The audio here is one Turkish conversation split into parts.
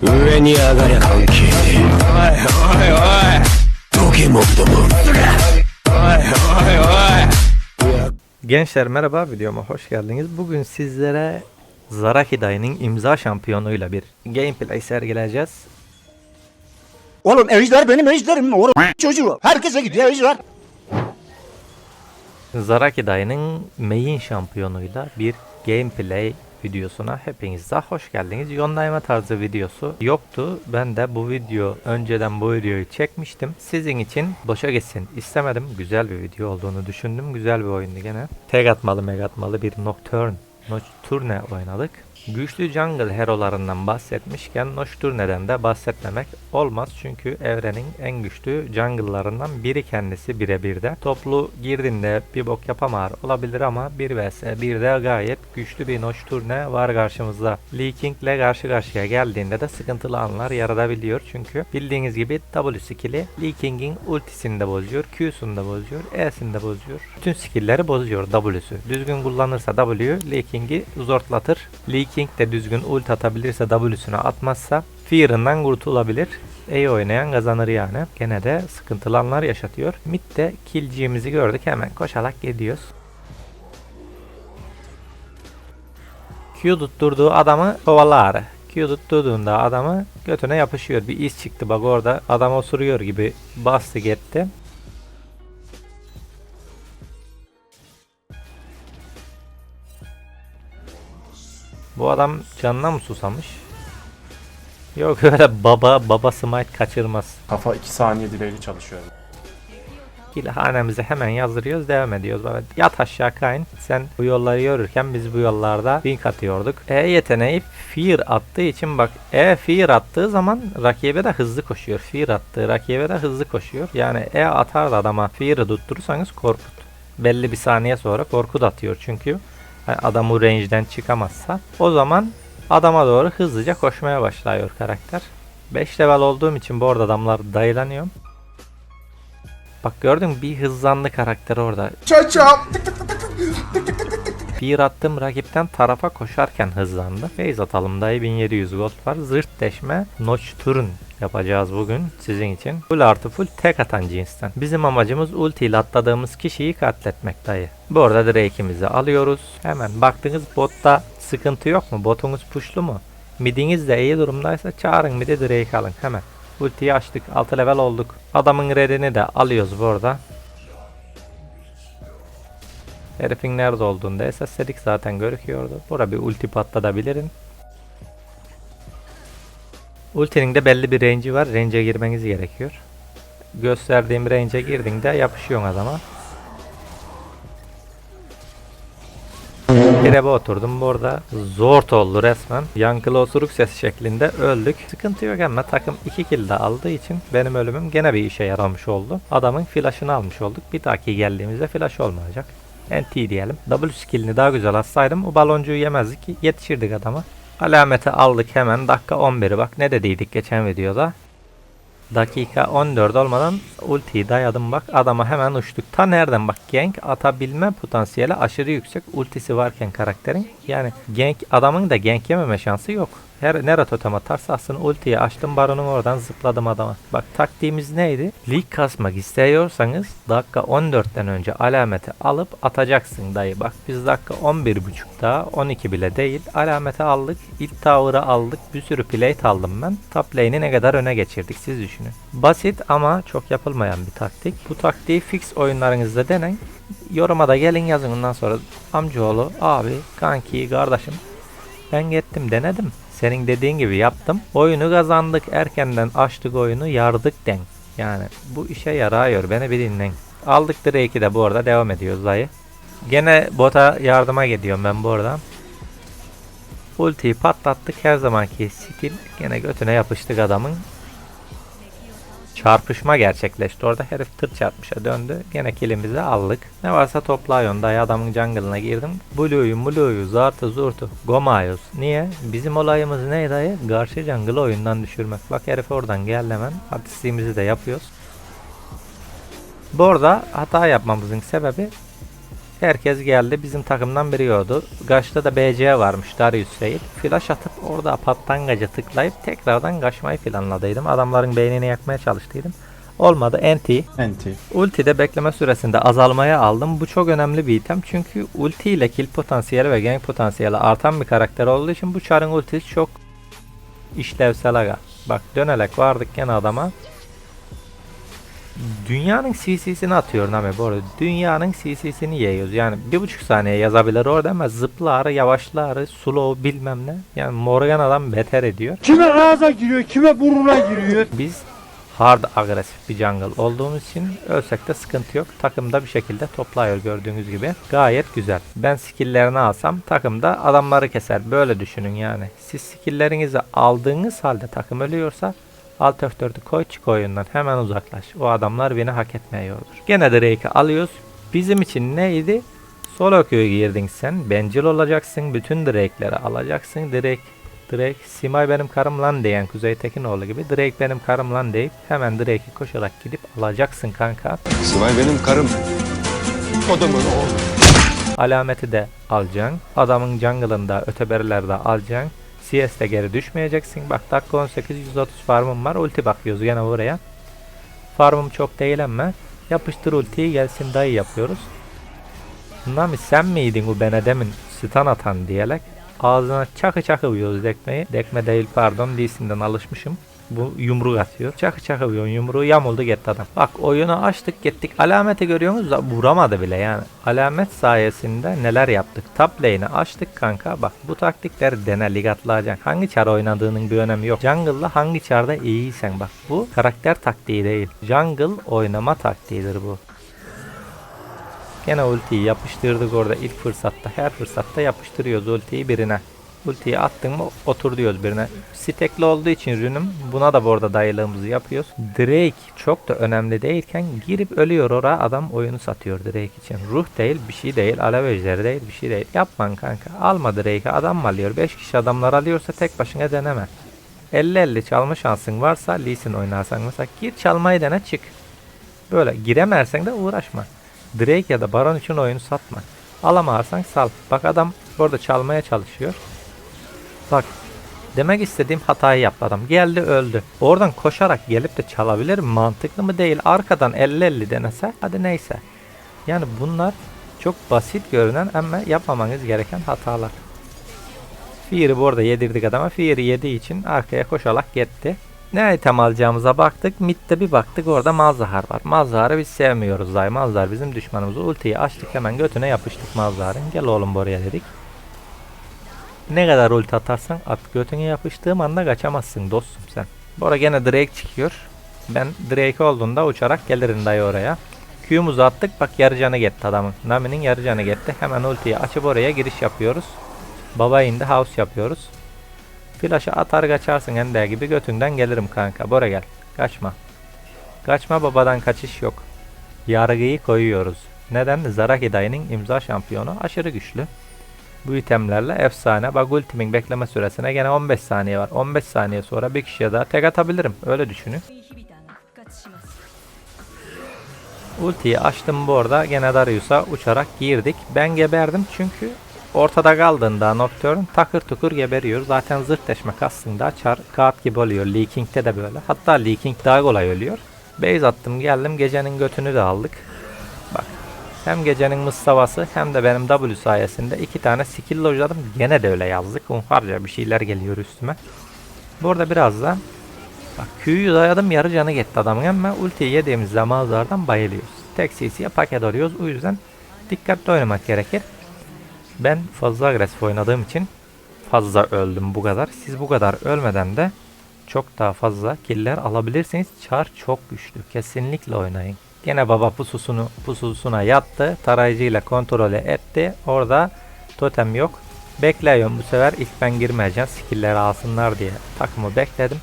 上に上がりゃ関係ねえおいおいおい時計もどもおいおいおい Gençler merhaba videoma hoş geldiniz. Bugün sizlere Zaraki Dayı'nın imza şampiyonuyla bir gameplay sergileyeceğiz. Oğlum ejder benim ejderim. Oğlum çocuğu. Herkese gidiyor ejder. Zaraki Dayı'nın main şampiyonuyla bir gameplay videosuna hepiniz de hoş geldiniz. Yonlayma tarzı videosu yoktu. Ben de bu video önceden bu videoyu çekmiştim. Sizin için boşa gitsin istemedim. Güzel bir video olduğunu düşündüm. Güzel bir oyundu gene. Tek atmalı meg atmalı bir Nocturne Nocturne oynadık. Güçlü jungle herolarından bahsetmişken Nocturne'den de bahsetmemek olmaz çünkü evrenin en güçlü jungle'larından biri kendisi birebir de. Toplu girdiğinde bir bok yapamar olabilir ama 1 vs 1'de gayet güçlü bir Nocturne var karşımızda. Lee King ile karşı karşıya geldiğinde de sıkıntılı anlar yaratabiliyor çünkü bildiğiniz gibi W skill'i Lee King'in ultisini de bozuyor, Q'sunu da bozuyor, E'sini de bozuyor. Bütün skill'leri bozuyor W'su. Düzgün kullanırsa W Lee King'i zortlatır. Lee King de düzgün ult atabilirse W'sunu atmazsa Fear'ından kurtulabilir. İyi oynayan kazanır yani. Gene de sıkıntılı anlar yaşatıyor. Mid'de killciğimizi gördük hemen koşarak gidiyoruz. Q tutturduğu adamı kovalar. Q tutturduğunda adamı götüne yapışıyor. Bir iz çıktı bak orada adam osuruyor gibi bastı gitti. Bu adam canına mı susamış? Yok öyle baba baba smite kaçırmaz. Kafa 2 saniye dileğiyle çalışıyor. Hanemize hemen yazdırıyoruz devam ediyoruz. Böyle yat aşağı kayın. Sen bu yolları yürürken biz bu yollarda link atıyorduk. E yeteneği fear attığı için bak E fear attığı zaman rakibe de hızlı koşuyor. Fear attığı rakibe de hızlı koşuyor. Yani E atar da adama fear'ı tutturursanız korkut. Belli bir saniye sonra korkut atıyor çünkü yani adam o range'den çıkamazsa o zaman adama doğru hızlıca koşmaya başlıyor karakter. 5 level olduğum için bu arada adamlar dayılanıyor. Bak gördün mü bir hızlandı karakter orada. Bir attım rakipten tarafa koşarken hızlandı. Base atalım dayı 1700 gold var. Zırt deşme Nocturne yapacağız bugün sizin için. Full artı full tek atan cinsten. Bizim amacımız ulti ile atladığımız kişiyi katletmek dayı. Bu arada Drake'imizi alıyoruz. Hemen baktınız botta sıkıntı yok mu? Botunuz pushlu mu? Midiniz de iyi durumdaysa çağırın midi Drake alın hemen. Ultiyi açtık. 6 level olduk. Adamın redini de alıyoruz bu arada. Herifin nerede olduğunu da esasledik zaten görüküyordu. Bura bir ulti patlatabilirim. Ultinin de belli bir range'i var. Range'e girmeniz gerekiyor. Gösterdiğim range'e girdiğinde yapışıyorsun adama. Grebe oturdum bu arada zor oldu resmen. Yankılı osuruk sesi şeklinde öldük. Sıkıntı yok ama takım 2 kill de aldığı için benim ölümüm gene bir işe yaramış oldu. Adamın flash'ını almış olduk. Bir dahaki geldiğimizde flash olmayacak. NT diyelim. W skillini daha güzel atsaydım o baloncuğu yemezdik ki yetişirdik adama. Alameti aldık hemen dakika 11'i bak ne dediydik geçen videoda. Dakika 14 olmadan ultiyi dayadım bak adama hemen uçtuk. Ta nereden bak gank atabilme potansiyeli aşırı yüksek ultisi varken karakterin. Yani gank adamın da gank yememe şansı yok. Her nere totem atarsa aslında ultiyi açtım baronun oradan zıpladım adama. Bak taktiğimiz neydi? Lig kasmak istiyorsanız dakika 14'ten önce alameti alıp atacaksın dayı. Bak biz dakika 11.5'ta 12 bile değil alameti aldık. İlk tower'ı aldık. Bir sürü plate aldım ben. Top lane'i ne kadar öne geçirdik siz düşünün. Basit ama çok yapılmayan bir taktik. Bu taktiği fix oyunlarınızda deneyin. Yoruma da gelin yazın ondan sonra amcaoğlu, abi, kanki, kardeşim ben gittim denedim. Senin dediğin gibi yaptım. Oyunu kazandık. Erkenden açtık oyunu yardık den. Yani bu işe yarıyor. Beni bir dinleyin. Aldık Drake'i de bu arada devam ediyoruz dayı. Gene bota yardıma gidiyorum ben bu arada. Ultiyi patlattık. Her zamanki stil gene götüne yapıştık adamın. Çarpışma gerçekleşti orada. Herif tır çarpmışa döndü. Gene kilimizi aldık. Ne varsa toplayon dayı adamın jungle'ına girdim. Blue'yu, Blue'yu, Zart'ı, Zurt'u, Gomayos. Niye? Bizim olayımız ne dayı? Karşı jungle oyundan düşürmek. Bak herif oradan geldi hemen. Artistliğimizi de yapıyoruz. Bu arada hata yapmamızın sebebi Herkes geldi. Bizim takımdan biri yoktu. Kaçta da BC varmış Darius Seyit. Flash atıp orada pattangacı tıklayıp tekrardan kaçmayı planladıydım. Adamların beynini yakmaya çalıştıydım. Olmadı. NT. Enti. Ulti'de bekleme süresinde azalmaya aldım. Bu çok önemli bir item. Çünkü ulti ile kill potansiyeli ve gank potansiyeli artan bir karakter olduğu için bu çarın ultisi çok işlevsel aga. Bak dönelek vardık gene adama. Dünyanın CC'sini atıyor Nami bu arada. Dünyanın CC'sini yiyoruz. Yani bir buçuk saniye yazabilir orada ama zıpları, yavaşları, slow bilmem ne. Yani Morgana'dan beter ediyor. Kime ağza giriyor, kime burnuna giriyor. Biz hard agresif bir jungle olduğumuz için ölsek de sıkıntı yok. Takımda bir şekilde topluyor gördüğünüz gibi. Gayet güzel. Ben skill'lerini alsam takımda adamları keser. Böyle düşünün yani. Siz skill'lerinizi aldığınız halde takım ölüyorsa Alt F4'ü koy çık oyundan hemen uzaklaş. O adamlar beni hak etmiyordur. Gene Drake'i alıyoruz. Bizim için neydi? Solo queue'ya girdin sen. Bencil olacaksın. Bütün Drake'leri alacaksın. Drake Drake, Simay benim karım lan diyen Kuzey Tekinoğlu gibi Drake benim karım lan deyip hemen Drake'i koşarak gidip alacaksın kanka. Simay benim karım. Kodumun oğlu. Alameti de alacaksın. Adamın jungle'ında öteberilerde alacaksın. CS'de geri düşmeyeceksin. Bak dakika 18 130 farmım var. Ulti bakıyoruz gene buraya. Farmım çok değil ama yapıştır ultiyi gelsin dayı yapıyoruz. Nami sen miydin bu bana demin stun atan diyerek ağzına çakı çakı vuruyoruz dekmeyi. Dekme değil pardon Lee'sinden alışmışım. Bu yumruk atıyor. Çakı çakı vuruyor. Yumruğu yamuldu gitti adam. Bak oyunu açtık gittik. Alameti görüyorsunuz da vuramadı bile yani. Alamet sayesinde neler yaptık. Top lane'i açtık kanka. Bak bu taktikleri dene lig atlayacaksın. Hangi çar oynadığının bir önemi yok. Jungle'la hangi çarda iyiysen bak. Bu karakter taktiği değil. Jungle oynama taktiğidir bu. Gene ultiyi yapıştırdık orada ilk fırsatta. Her fırsatta yapıştırıyoruz ultiyi birine. Ultiyi attın mı otur diyoruz birine. Stekli olduğu için rünüm buna da bu arada dayılığımızı yapıyoruz. Drake çok da önemli değilken girip ölüyor oraya adam oyunu satıyor Drake için. Ruh değil bir şey değil alev ejderi değil bir şey değil. Yapman kanka alma Drake'i adam alıyor? 5 kişi adamlar alıyorsa tek başına deneme. 50-50 çalma şansın varsa Lee Sin oynarsan mesela gir çalmayı dene çık. Böyle giremezsen de uğraşma. Drake ya da Baron için oyunu satma. Alamazsan sal. Bak adam burada çalmaya çalışıyor. Bak demek istediğim hatayı yaptı adam. Geldi öldü. Oradan koşarak gelip de çalabilir mi? Mantıklı mı değil. Arkadan 50-50 denese hadi neyse. Yani bunlar çok basit görünen ama yapmamanız gereken hatalar. Fear'ı bu arada yedirdik adama. Fear'ı yediği için arkaya koşarak gitti. Ne item alacağımıza baktık. Mid'de bir baktık orada Malzahar var. Malzahar'ı biz sevmiyoruz zaten. Malzahar bizim düşmanımız. Ultiyi açtık hemen götüne yapıştık Malzahar'ın. Gel oğlum buraya dedik. Ne kadar ulti atarsan at götüne yapıştığım anda kaçamazsın dostum sen. Arada gene Drake çıkıyor. Ben Drake olduğunda uçarak gelirim dayı oraya. Q'muzu attık bak yarı canı gitti adamın. Nami'nin yarı canı gitti. Hemen ultiyi açıp oraya giriş yapıyoruz. Baba indi house yapıyoruz. Flash'ı atar kaçarsın ender gibi götünden gelirim kanka. Bora gel. Kaçma. Kaçma babadan kaçış yok. Yargıyı koyuyoruz. Neden? Zaraki dayının imza şampiyonu aşırı güçlü bu itemlerle efsane. Bak ultimin bekleme süresine gene 15 saniye var. 15 saniye sonra bir kişiye daha tek atabilirim. Öyle düşünün. Ultiyi açtım bu arada. Gene Darius'a uçarak girdik. Ben geberdim çünkü ortada kaldığında Nocturne takır tukur geberiyor. Zaten zırt deşme kastığında çar kağıt gibi oluyor. Leaking'de de böyle. Hatta Leaking daha kolay ölüyor. Base attım geldim. Gecenin götünü de aldık. Hem gecenin mıslavası hem de benim W sayesinde iki tane skill lojladım. Gene de öyle yazdık. Unharca bir şeyler geliyor üstüme. Bu arada biraz da Bak Q'yu dayadım yarı canı gitti adamın ama ultiyi yediğimiz zamanlardan bayılıyoruz. Tek CC'ye paket alıyoruz. O yüzden dikkatli oynamak gerekir. Ben fazla agresif oynadığım için fazla öldüm bu kadar. Siz bu kadar ölmeden de çok daha fazla killer alabilirsiniz. Char çok güçlü. Kesinlikle oynayın. Gene baba pususunu pususuna yattı. Tarayıcıyla kontrole etti. Orada totem yok. Bekliyorum bu sefer ilk ben girmeyeceğim. Skill'leri alsınlar diye takımı bekledim.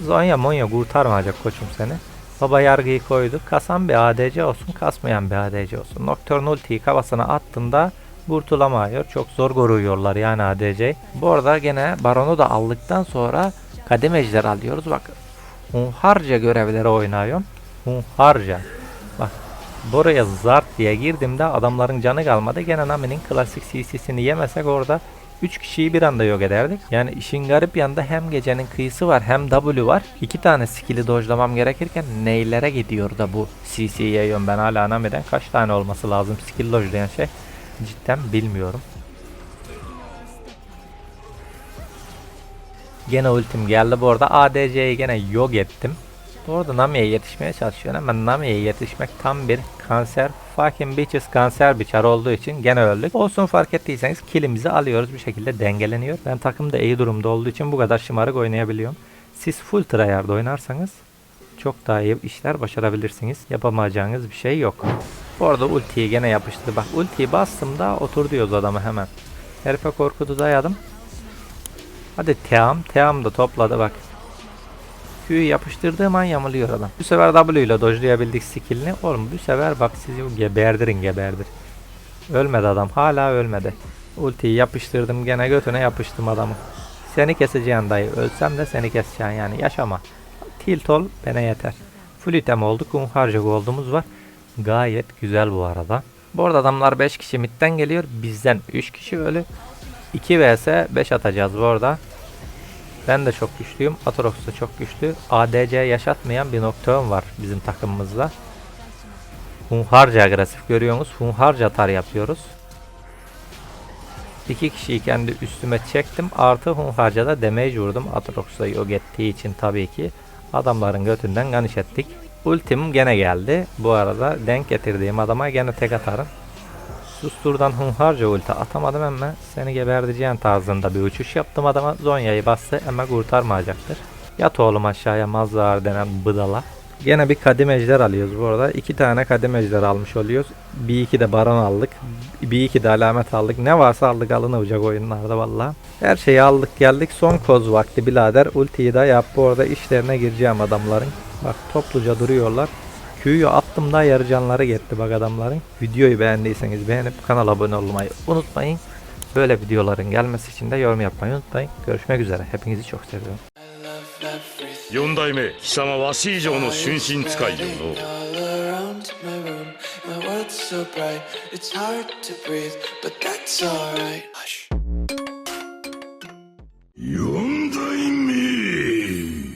Zonya Monya kurtarmayacak koçum seni. Baba yargıyı koydu. Kasan bir ADC olsun, kasmayan bir ADC olsun. Nocturne ultiyi kafasına attığında kurtulamıyor. Çok zor koruyorlar yani ADC. Bu arada gene Baron'u da aldıktan sonra kadem ejder alıyoruz. Bak hunharca görevleri oynuyorum. Hunharca. Bak Buraya zart diye girdiğimde adamların canı kalmadı. Gene Nami'nin klasik CC'sini yemesek orada 3 kişiyi bir anda yok ederdik. Yani işin garip yanında hem gecenin kıyısı var hem W var. İki tane skill'i dojlamam gerekirken neylere gidiyor da bu CC'yi yiyorum ben hala Nami'den. Kaç tane olması lazım skill dojlayan şey cidden bilmiyorum. Gene ultim geldi bu arada. ADC'yi gene yok ettim. Bu arada Nami'ye yetişmeye çalışıyorum ama Nami'ye yetişmek tam bir kanser. Fucking bitches kanser biçar olduğu için gene öldük. Olsun fark ettiyseniz killimizi alıyoruz bir şekilde dengeleniyor. Ben takımda iyi durumda olduğu için bu kadar şımarık oynayabiliyorum. Siz full tryhard oynarsanız çok daha iyi işler başarabilirsiniz. Yapamayacağınız bir şey yok. Bu arada ultiyi gene yapıştı. Bak ultiyi bastım da otur diyoruz adamı hemen. Herife korkutu dayadım. Hadi Team. Team da topladı bak. Q'yu yapıştırdığım an yamuluyor adam. Bu sefer W ile dojlayabildik skillini. Oğlum bu sefer bak sizi geberdirin geberdir. Ölmedi adam. Hala ölmedi. Ultiyi yapıştırdım gene götüne yapıştım adamı. Seni keseceğim dayı. Ölsem de seni keseceğim yani. Yaşama. Tilt ol bana yeter. Full item olduk. Unharca gold'umuz var. Gayet güzel bu arada. Bu arada adamlar 5 kişi midden geliyor. Bizden 3 kişi ölü. 2 vs 5 atacağız bu arada. Ben de çok güçlüyüm. Atrox da çok güçlü. ADC yaşatmayan bir noktam var bizim takımımızda. Hunharca agresif görüyorsunuz. Hunharca tar yapıyoruz. İki kişiyi kendi üstüme çektim. Artı Hunharca da damage vurdum. Atrox'la yok ettiği için tabii ki adamların götünden ganiş ettik. Ultim gene geldi. Bu arada denk getirdiğim adama gene tek atarım. Sustur'dan hunharca ulti atamadım ama seni geberteceğim tarzında bir uçuş yaptım adama. Zonya'yı bastı ama kurtarmayacaktır. Yat oğlum aşağıya Mazhar denen bıdala. Gene bir kadim ejder alıyoruz bu arada. İki tane kadim ejder almış oluyoruz. Bir iki de baron aldık. Bir iki de alamet aldık. Ne varsa aldık alınacak oyunlarda valla. Her şeyi aldık geldik. Son koz vakti birader. Ultiyi de yap. Bu arada işlerine gireceğim adamların. Bak topluca duruyorlar. Q'yu attım da yarı canları gitti bak adamların. Videoyu beğendiyseniz beğenip kanala abone olmayı unutmayın. Böyle videoların gelmesi için de yorum yapmayı unutmayın. Görüşmek üzere. Hepinizi çok seviyorum. 四代目貴様わし以上の春心使いよの all around my room. My world's so bright, it's hard to breathe, but that's alright. Hush. よ